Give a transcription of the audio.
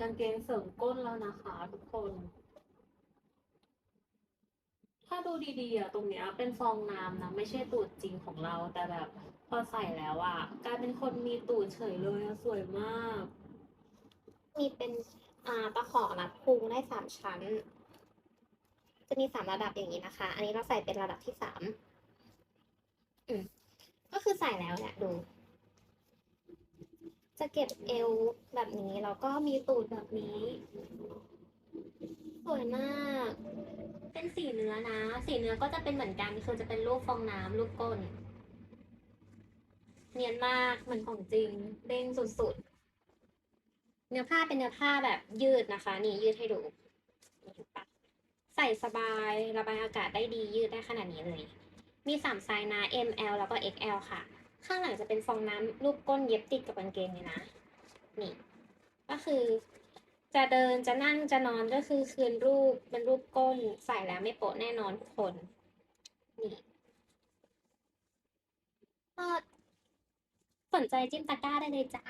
กางเกงเสริมก้นแล้วนะคะ ทุกคน ถ้าดูดีๆอะตรงเนี้ยเป็นฟองน้ำนะ ไม่ใช่ตูดจริงของเรา แต่แบบพอใส่แล้วอะกลายเป็นคนมีตูดเฉยเลยอะสวยมาก มีเป็นอ่าตะขอรัดพุงได้สามชั้น จะมีสามระดับอย่างนี้นะคะ อันนี้เราใส่เป็นระดับที่สามอืมก็คือใส่แล้วเนี่ยดู จะเก็บเอวแบบนี้แล้วก็มีตูดแบบนี้ สวยมาก เป็นสีเนื้อนะ สีเนื้อก็จะเป็นเหมือนกันคือจะเป็นรูปฟองน้ำรูปก้น เนียนมากเหมือนของจริงเด้งสุดๆ เนื้อผ้าเป็นเนื้อผ้าแบบยืดนะคะ นี่ยืดให้ดูใส่สบายระบายอากาศได้ดียืดได้ขนาดนี้เลย มีสามไซส์นะ M L แล้วก็ XL ค่ะ ข้างหลังจะเป็นฟองน้ำรูปก้นเย็บติดกับกางเกงเลยนะ นี่ ก็คือ จะเดินจะนั่งจะนอนก็คือคืนรูปเป็นรูปก้นใส่แล้วไม่โปะแน่นอนทุกคน นี่ก็สนใจจิ้มตะกร้าได้เลยจ้า